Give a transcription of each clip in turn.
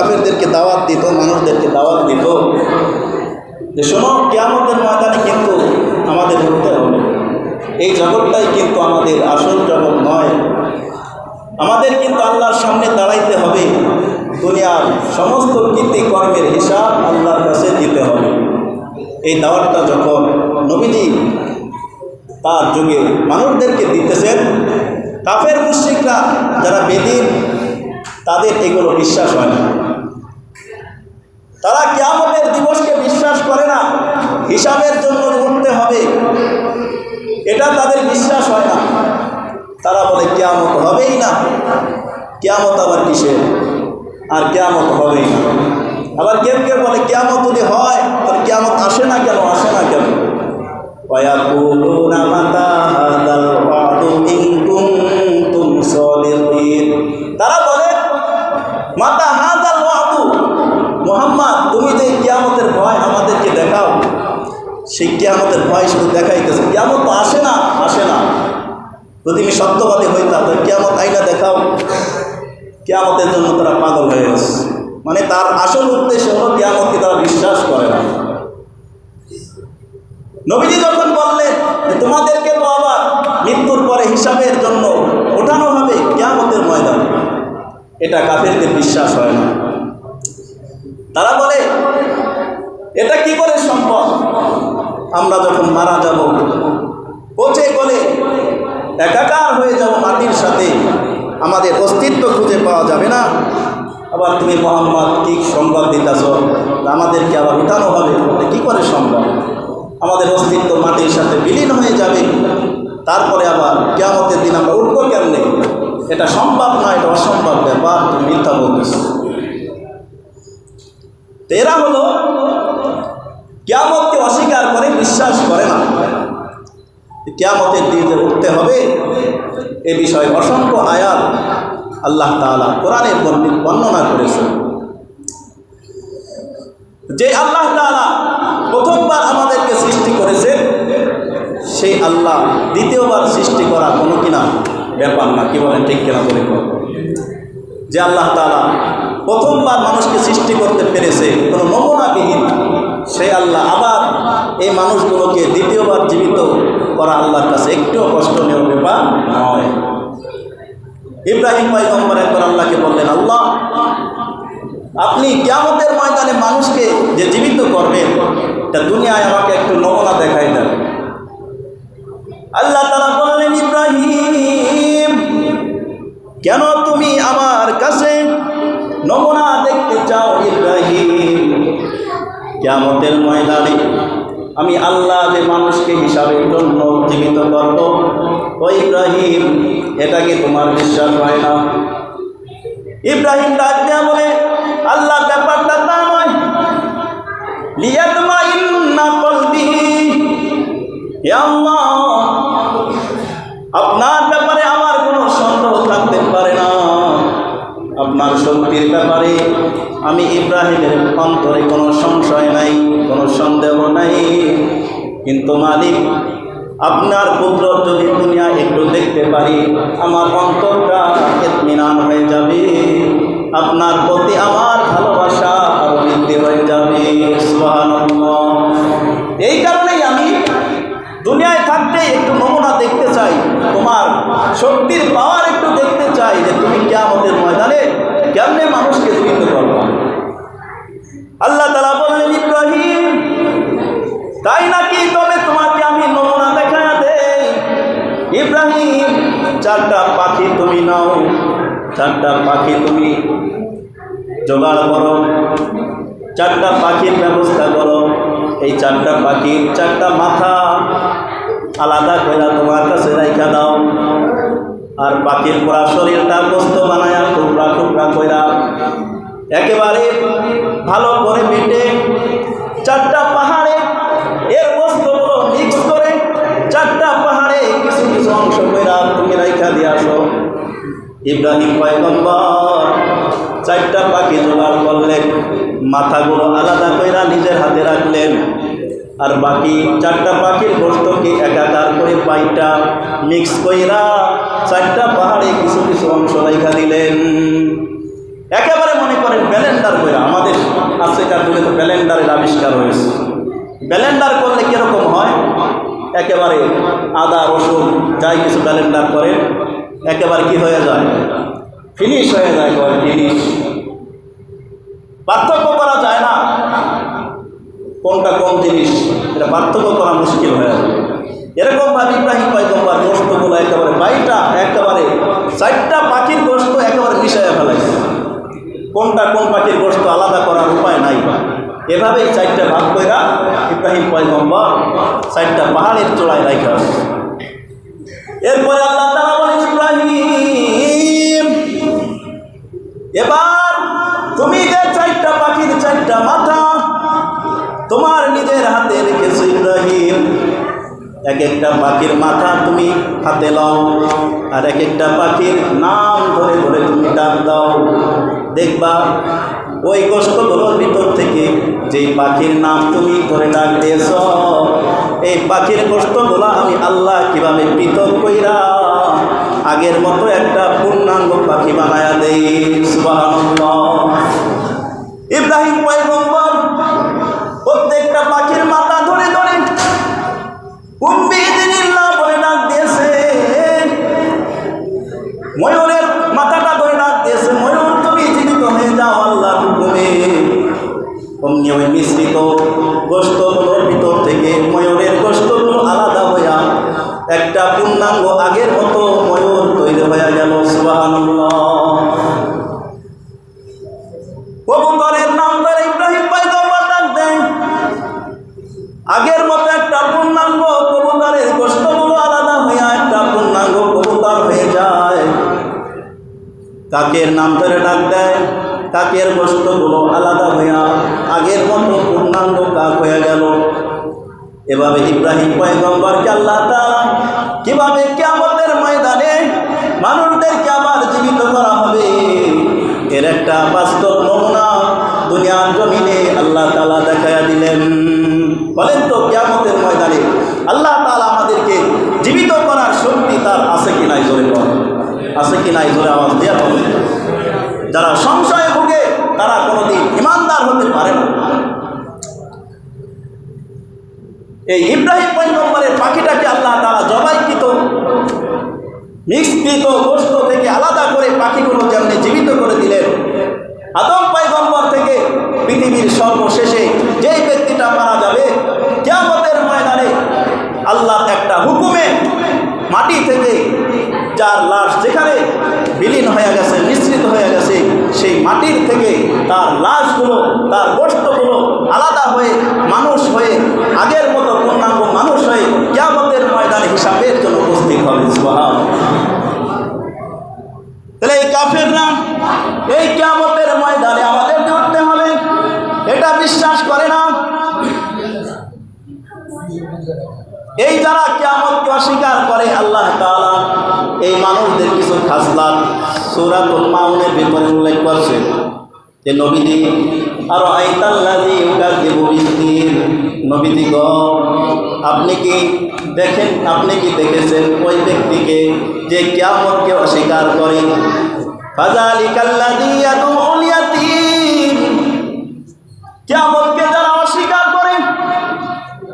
কাফেরদেরকে দাওয়াত দিত, মানুষদেরকে দাওয়াত দিত। যে শোনো, কেয়ামতের ময়দানে কিন্তু আমাদের উঠতে হবে। এই জগৎটাই কিন্তু আমাদের আসল জগৎ নয়। আমাদের কিন্তু আল্লাহর সামনে দাঁড়াইতে হবে। দুনিয়ার সমস্ত কর্মের হিসাব আল্লাহর কাছে দিতে হবে। এই দাওয়াতটা যখন নবীজি তার যুগে মানুষদেরকে দিতেছেন, কাফের মুশ্রিকরা যারা বেদিন তাদের এগুলো বিশ্বাস হয় না তারা কেয়ামতের দিবসকে বিশ্বাস করে না হিসাবের জন্য উঠতে হবে এটা তাদের বিশ্বাস হয় না তারা বলে কেয়ামত হবেই না কেয়ামত আবার কিসের আর কেয়ামত হবেই না আবার কেউ কেউ বলে কেয়ামত যদি হয় তাহলে কেয়ামত আসে না কেন আসে না কেন ويقولون متى هذا الوعد إن মাতা হাজাল ওয়াদু মোহাম্মদ, তুমি যে কিয়ামতের ভয় আমাদেরকে দেখাও, সেই কিয়ামতের ভয় শুধু দেখাইতেছে। কিয়ামত তো আসে না আসে না। যদি আমি সত্যবাদী হইতাম, তাহলে কিয়ামত আইনা দেখাও। কিয়ামতের জন্য তারা পাগল হয়ে গেছে। মানে তার আসল উদ্দেশ্য হলো কিয়ামতকে তারা বিশ্বাস করে না। নবীজি যখন বললেন তোমাদেরকে তো আবার মৃত্যুর পরে হিসাবের জন্য ওঠানো হবে কেয়ামতের ময়দান এটা কাফেরদের বিশ্বাস হয় না। তারা বলে, এটা কি করে সম্ভব? আমরা যখন মারা যাব পচে গলে একাকার হয়ে যাব মাটির সাথে। আমাদের অস্তিত্ব খুঁজে পাওয়া যাবে না। আবার তুমি মোহাম্মদ, কি সংবাদ দিতেছ? আমাদেরকে আবার উঠানো হবে। কি করে সম্ভব? আমাদের অস্তিত্ব মাটির সাথে বিলীন হয়ে যাবে। তারপরে আবার কেয়ামতের দিন আমরা উঠবো কেমনে? এটা সম্ভব নয়, এটা অসম্ভব ব্যাপার, তুমি মিথ্যা বলতেছ। এরা হলো, কেয়ামতকে অস্বীকার করে, বিশ্বাস করে না। কেয়ামতের যে উঠতে হবে, এ বিষয়ে অসংখ্য আয়াত আল্লাহ তাআলা কোরআনে বর্ণি- বর্ণনা করেছেন। যে আল্লাহ তাআলা প্রথমবার আমাদেরকে সৃষ্টি করেছে সেই আল্লাহ দ্বিতীয়বার সৃষ্টি করা কোনো কিনা ব্যাপার না, কি বলেন, ঠিক কিনা বলে। যে আল্লাহ তাআলা প্রথমবার মানুষকে সৃষ্টি করতে পেরেছে, কোনো নমুনাবিহীন সে আল্লাহ আবার এই মানুষগুলোকে দ্বিতীয়বার জীবিত করা আল্লাহর কাছে একটুও কষ্ট নেওয়ার ব্যাপার নয়। ইব্রাহিম পয়গম্বর একবার আল্লাহকে বললেন, আল্লাহ, আপনি কেয়ামতের ময়দানে মানুষকে যে জীবিত করবেন, তা দুনিয়ায় আমাকে একটু নমুনা দেখাই দেন। আল্লাহ তারা কেন তুমি আমার কাছে নমুনা দেখতে চাও, ইব্রাহিম? কেয়ামতের ময়দানে আমি আল্লাহ যে মানুষকে হিসাবের জন্য জীবিত করব, ও ইব্রাহিম, এটা কি তোমার বিশ্বাস হয় না? ইব্রাহিম দেয়া বলে আল্লাহ ব্যাপারটা তা নয়। লিয়াতমা ইন্না কলবি আল্লাহ শক্তির ব্যাপারে আমি ইব্রাহিমের অন্তরে কোনো সংশয় নাই, কোনো সন্দেহ নাই। কিন্তু মালিক, আপনার পুত্র যদি দুনিয়া একটু দেখতে পারি, আমার অন্তরটা এতমিনান হয়ে যাবে। আপনার প্রতি আমার ভালোবাসা আরও বৃদ্ধি হয়ে যাবে। এই কারণেই মানুষকে জীবিত করবা আল্লাহ তালা বললেন, ইব্রাহিম, তাই নাকি তবে তোমাকে আমি নমুনা দেখা দেই? ইব্রাহিম, চারটা পাখি তুমি নাও, চারটা পাখি তুমি জোগাড় করো, চারটা পাখির ব্যবস্থা করো। এই চারটা পাখির চারটা মাথা আলাদা করে তোমার কাছে রাইখা দাও। আর পাখির পুরা শরীরটা গোস্ত বানায় টুকরা টুকরা কইরা একেবারে ভালো করে বেটে চারটা পাহাড়ে এর বস্তুগুলো মিক্স করে চারটা পাহাড়ে কিছু কিছু অংশ কইরা তুমি রাইখা দিয়ে আসো। ইব্রাহিম পয়গম্বর চারটা পাখি জোগাড় করলেন, মাথাগুলো আলাদা কইরা নিজের হাতে রাখলেন। আর বাকি চারটা পাখির গোস্তকে একাকার করে পাইটা মিক্স কইরা চারটা পাহাড়ে কিছু কিছু অংশ রেখা দিলেন। একেবারে মনে করেন ব্যালেন্ডার করে আমাদের আজকেকার যুগে তো ব্যালেন্ডারের আবিষ্কার হয়েছে। ব্যালেন্ডার করলে কীরকম হয়? একেবারে আদা, রসুন, যাই কিছু ব্যালেন্ডার করে, একেবারে কি হয়ে যায়? ফিনিশ হয়ে যায় ফিনিশ পার্থক্য করা যায় কোনটা কোন জিনিস? এটা পার্থক্য করা মুশকিল হয়ে যায় এরকম ভাবে ইব্রাহিম পয়গম্বর গোষ্ঠগুলো একেবারে বাইটা, একেবারে চারটা পাখির গোষ্ঠ একেবারে মিশাইয়া ফেলাইছে। কোনটা কোন পাখির গোষ্ঠ আলাদা করার উপায় নাই। এভাবেই চারটা ভাগ কইরা ইব্রাহিম পয়গম্বর চারটা পাহাড়ের চূড়ায় রাখা এরপরে আল্লাহ বলেন, ইব্রাহিম, এবার তুমি যে চারটা পাখির চারটা মাথা তোমার নিজের হাতে রেখেছো ইব্রাহিম। এক একটা পাখির মাথা তুমি হাতে লাও আর এক একটা পাখির নাম ধরে ধরে তুমি ডাক দাও। দেখবা, ওই গোষ্ঠগুলোর ভিতর থেকে যেই পাখির নাম তুমি ধরে ডাক দিয়েছ, এই পাখির গোষ্ঠগুলো আমি আল্লাহ কীভাবে পৃথক কইরা আগের মতো একটা পূর্ণাঙ্গ পাখি বানায়া দেই? সুবহানাল্লাহ। ইব্রাহিম পয়গম্বর বলে ডাক দিয়েছে। ময়ূরের মাথাটা ধরে ময়ূর, তুমি জীবিত আল্লাহ হুকুমে। মিশ্রিত গোষ্ঠগুলোর ভিতর থেকে ময়ূরের গোষ্ঠগুলো আলাদা হইয়া একটা পূর্ণাঙ্গ আগের মতো ময়ূর তৈরি হয়ে গেল, সুবহানাল্লাহ। কাকের নাম ধরে ডাক দেয়। কাকের গোষ্ঠগুলো আলাদা হইয়া আগের মতো পূর্ণাঙ্গ কাক হয়ে গেল। এভাবে ইব্রাহিম পয়গম্বরকে আল্লাহ কীভাবে কিয়ামতের ময়দানে মানুষদেরকে আবার জীবিত করা হবে, এর একটা বাস্তব নমুনা দুনিয়ার জমিনে আল্লাহ তাআলা দেখাইয়া দিলেন। বলেন তো কিয়ামতের ময়দানে আল্লাহ তালা আমাদেরকে জীবিত করার শক্তি তার আছে কি নাই জোরে আছে কি নাই জোরে আওয়াজ বলে যারা সংশয়ে ভুগে, তারা কোনোদিন ইমানদার হতে পারে না। এই ইব্রাহিম পয়গম্বরের পাখিটাকে আল্লাহ তারা জবাইকৃত, মিশ্রিত গোষ্ঠ থেকে আলাদা করে পাখিগুলো যেমনি জীবিত করে দিলেন, আদম পয়গম্বর থেকে পৃথিবীর সর্বশেষে যেই ব্যক্তিটা মারা যাবে কেয়ামতের ময়দানে আল্লাহ একটা হুকুমে মাটি থেকে যার লাশ যেখানে বিলীন হয়ে গেছে মিশ্রিত হয়ে গেছে সেই মাটির থেকে তার লাশগুলো, তার গোষ্ঠগুলো আলাদা হয়ে মানুষ হয়ে, আগের মতো পূর্ণাঙ্গ মানুষ হয়ে কেয়ামতের ময়দানে হিসাবের জন্য উপস্থিত হবে। তাহলে এই কাফের নাম এই কেয়ামতের ময়দানে আমাদের ধরতে হবে। এটা বিশ্বাস করে না। এই যারা কেয়ামতকে অস্বীকার করে, আল্লাহ তাআলা এই মানুষদের কিছু খাসলাত সূরাতুল মাউনের ভিতরে উল্লেখ করছে যে নবীজি, আর আইতাল্লাজি ইউকাযিবু বিদ্দিন নবীজি, গ, আপনি কি দেখেন, আপনি কি দেখেছেন ওই ব্যক্তিকে যে কিয়ামতকে অস্বীকার করে? ফাযালিকাল্লাযী ইয়াদউল ইয়াতীম। কিয়ামতকে যারা অস্বীকার করে,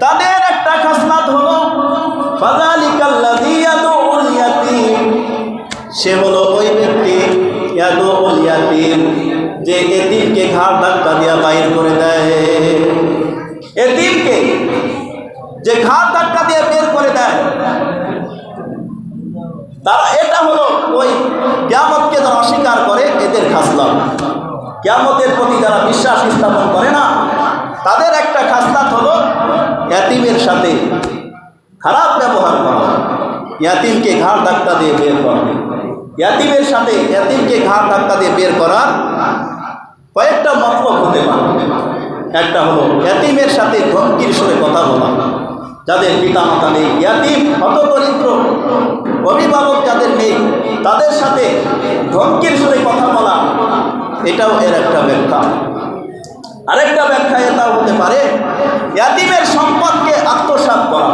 তাদের একটা খাসলাত হলো, ফাযালিকাল্লাযী ইয়াদউল ইয়াতীম। সে হলো ঘাড় ধাক্কা দিয়া বাইর করে দেয়। এতিমকে যে ঘাড় ধাক্কা দিয়ে বের করে দেয়। তারা এটা হলো ওই কিয়ামতকে যারা অস্বীকার করে, এদের খাসলাত কিয়ামতের প্রতি যারা বিশ্বাস স্থাপন করে না, তাদের একটা খাসলাত হলো ইয়াতিমের সাথে খারাপ ব্যবহার করা। ইয়াতিমকে ঘাড় ধাক্কা দিয়ে বের করা। ইয়াতিমের সাথে ইয়াতিমকে ঘাড় ধাক্কা দিয়ে বের করা কয়েকটা মতলব হতে পারে। একটা হলো, ইয়াতিমের সাথে ধমকির সঙ্গে কথা বলা। যাদের পিতা মাতা নেই, ইয়াতিম হতদরিদ্র অভিভাবক যাদের নেই, তাদের সাথে ধমকির সঙ্গে কথা বলা, এটাও এর একটা ব্যাখ্যা। আরেকটা ব্যাখ্যা এটাও হতে পারে, ইয়াতিমের সম্পদকে আত্মসাৎ করা।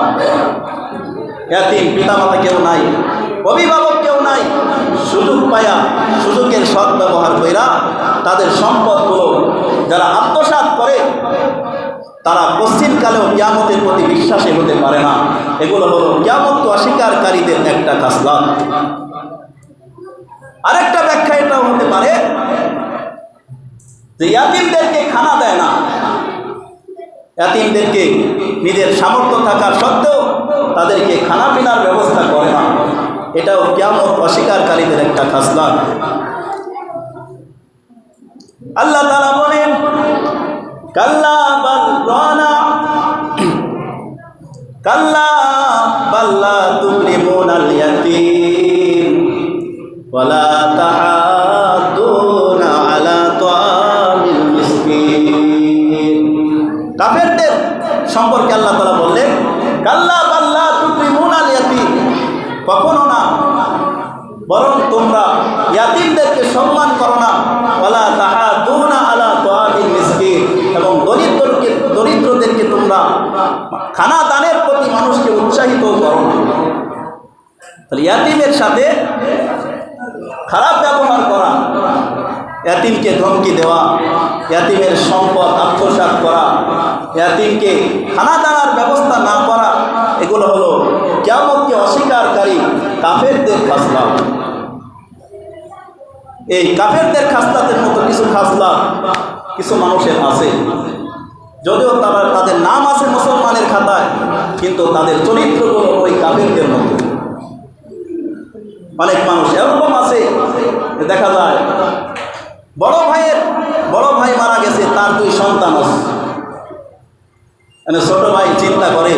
ইয়াতিম পিতামাতা কেউ নাই, অভিভাবক কেউ নাই সুযোগ পায়া সুযোগের সৎ ব্যবহার কইরা তাদের সম্পদ যারা আত্মসাত করে, তারা পশ্চিমকালেও কিয়ামতের প্রতি বিশ্বাসী হতে পারে না। এগুলো হলো কিয়ামত অস্বীকারীদের একটা খাসলাত। আরেকটা ব্যাখ্যা এটাও হতে পারে যে ইয়াতিমদেরকে খানা দেয় না। ইয়াতিমদেরকে নিজের সামর্থ্য থাকার সত্ত্বেও তাদেরকে খানা পিনার ব্যবস্থা করে না। এটাও কেমন অস্বীকারীদের একটা খাসলা আল্লাহ বলেন কাল্লা তাহলে ইয়াতিমের সাথে খারাপ ব্যবহার করা, ইয়াতিমকে ধমকি দেওয়া, ইয়াতিমের সম্পদ আত্মসাৎ করা, ইয়াতিমকে খানা দানার ব্যবস্থা না করা, এগুলো হলো কেমনকে অস্বীকারী কাফেরদের খাসলা এই কাফেরদের খাসলাতের মতো কিছু খাসলা কিছু মানুষের আছে। যদিও তারা তাদের নাম আছে মুসলমানের খাতায়, কিন্তু তাদের চরিত্রগুলো ওই কাফেরদের মতো। অনেক মানুষ এরকম আছে। দেখা যায়, বড় ভাইয়ের, বড় ভাই মারা গেছে, তার দুই সন্তান আছে। মানে ছোট ভাই চিন্তা করে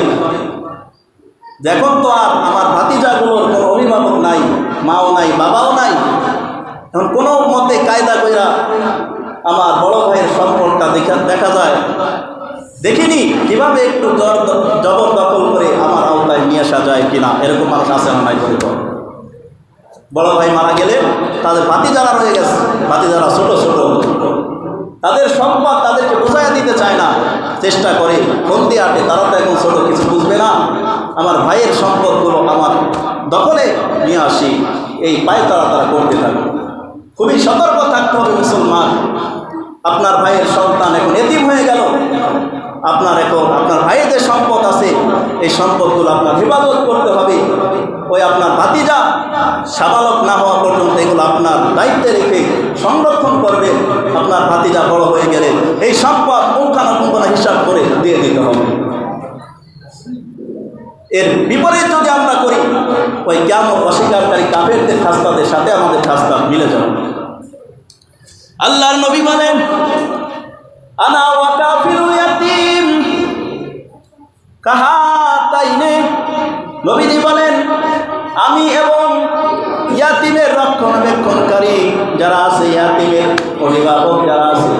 যে এখন তো আর আমার ভাতিজাগুলোর কোনো অভিভাবক নাই, মাও নাই, বাবাও নাই। এখন কোনো মতে কায়দা কইরা আমার বড় ভাইয়ের সম্পদটা দেখা দেখা যায়। দেখিনি, কীভাবে একটু জবরদখল করে আমার আওতায় নিয়ে আসা যায় কিনা, এরকম মানুষ আছে না নাই করে। বড় ভাই মারা গেলে তাদের বাতি যারা রয়ে গেছে। বাতি যারা ছোট ছোট। তাদের সম্পদ তাদেরকে বোঝাই দিতে চায় না। চেষ্টা করে ফন্দি আটে। তারা তো এখন ছোট, কিছু বুঝবে না। আমার ভাইয়ের সম্পদগুলো আমার দখলে নিয়ে আসি। এই পায়ে তারা তারা করতে থাকে। খুবই সতর্ক থাকতে হবে মুসলমান। আপনার ভাইয়ের সন্তান এখন এতিম হয়ে গেল। আপনার এখন, আপনার ভাইয়ের যে সম্পদ আছে, এই সম্পদগুলো আপনার হেফাজত করতে হবে। ওই আপনার ভাতিজা সাবালক না হওয়া পর্যন্ত এগুলো আপনার দায়িত্বে রেখে সংরক্ষণ করবে, আপনার ভাতিজা বড় হয়ে গেলে এই সম্পদ পুঙ্খানুপুঙ্খানা হিসাব করে দিয়ে দিতে হবে। এর বিপরীত যদি আমরা করি, ওই কেমন অস্বীকারী কাফেরদের খাস্তাদের সাথে আমাদের খাস্তা মিলে যাবে। আল্লাহর নবী বলেন, আনা ওয়া কাফিরুল ইয়াতীম নবীজি বলেন আমি এবং ইয়াতিমের রক্ষণাবেক্ষণকারী যারা আছে, ইয়াতিমের অভিভাবক যারা আছে,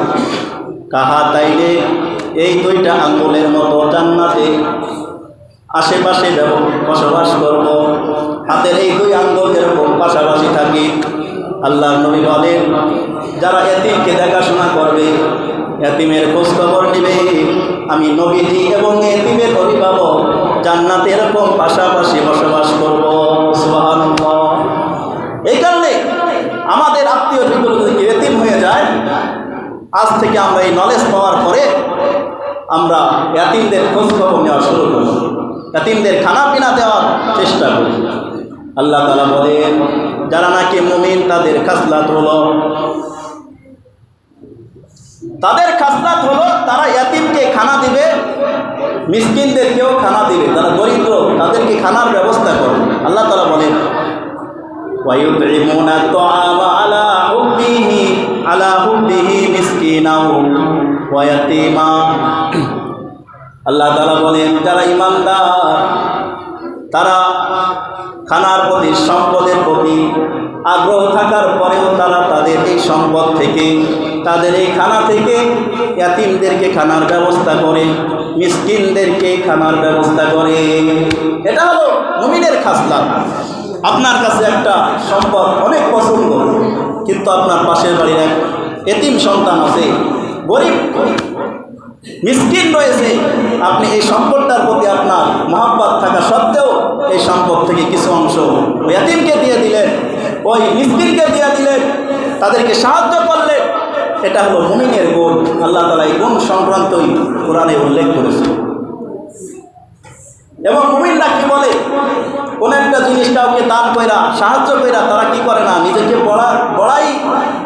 কাহা তাইলে এই দুইটা আঙ্গুলের মতো জান্নাতে আশেপাশে বসবাস করব, হাতের এই দুই আঙ্গুল এরকম পাশাপাশি থাকি, আল্লাহ নবী বলেন, যারা এতিমকে দেখাশোনা করবে এতিমের খোঁজ খবর নেবে, আমি নবীজি এবং এতিমের অভিভাবক জান্নাতে এরকম পাশাপাশি বসবাস করব। আজ থেকে আমরা এই নলেজ পাওয়ার পরে আমরা ইয়াতিমদের খোঁজখবর নেওয়া শুরু করি ইয়াতিমদের খানা পিনা দেওয়ার চেষ্টা করি আল্লাহ তালা বলেন, যারা নাকি মুমিন, তাদের খাসলা তোল তাদের খাসলাত হলো তারা ইয়াতিমকে খানা দিবে মিসকিনদেরকেও খানা দিবে, তারা দরিদ্র তাদেরকে খানার ব্যবস্থা করবে। আল্লাহ তালা বলেন ওয়ায়ুদ্রিমোনা তো মিসকিনাও ওয়াতিমা আল্লাহ তালা বলেন, যারা ইমানদার তারা খানার প্রতি সম্পদের প্রতি আগ্রহ থাকার পরেও তারা তাদের এই সম্পদ থেকে, তাদের এই খানা থেকে ইয়াতিমদেরকে খানার ব্যবস্থা করে, মিসকিনদেরকে খানার ব্যবস্থা করে। এটা হলো মুমিনের খাসলা আপনার কাছে একটা সম্পদ অনেক পছন্দ, কিন্তু আপনার পাশের বাড়ির এক এতিম সন্তান আছে, গরিব। মিসকিন রয়েছে, আপনি এই সম্পদটার প্রতি আপনার মহাব্বত থাকা সত্ত্বেও এই সম্পদ থেকে কিছু অংশ এতিমকে দিয়ে দিলেন, ওই মিসকিনকে দিয়ে দিলেন, তাদেরকে সাহায্য করলেন। এটা হলো মুমিনের গুণ। আল্লাহ তালা এই গুণ সংক্রান্তই কোরআনে উল্লেখ করেছে এবং মুমিনরা কি বলে? কোন একটা জিনিস কাউকে দান কইরা, সাহায্য কইরা তারা কি করে না? নিজেকে বড়া বড়াই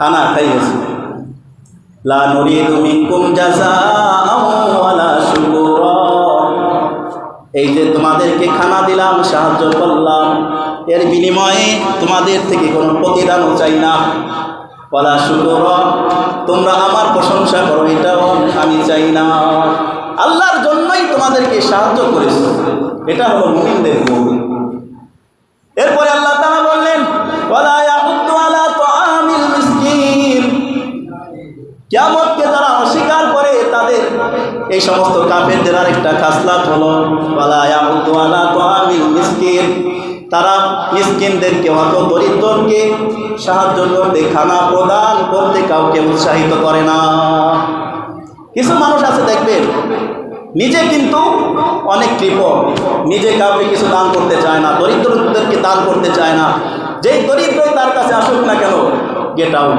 খানা খাইয়েছি লা এই যে তোমাদেরকে খানা দিলাম, সাহায্য করলাম, এর বিনিময়ে তোমাদের থেকে কোনো প্রতিদানও চাই না। ওয়ালা শুকুরা, তোমরা আমার প্রশংসা করো, এটাও আমি চাই না। আল্লাহর জন্যই তোমাদেরকে সাহায্য করেছি। এটা হলো মুমিনদের গুণ এরপরে আল্লাহ কিয়ামতকে যারা অস্বীকার করে, তাদের এই সমস্ত কাফেরদের আরেকটা খাসলাত হলো মিসকিন। তারা মিসকিনদেরকে অত দরিদ্রকে সাহায্য করতে, খানা প্রদান করতে কাউকে উৎসাহিত করে না। কিছু মানুষ আছে, দেখবেন, নিজে কিন্তু অনেক কৃপ নিজে কাউকে কিছু দান করতে চায় না, দরিদ্রদেরকে দান করতে চায় না। যেই দরিদ্রই তার কাছে আসুক না কেন গেট আউট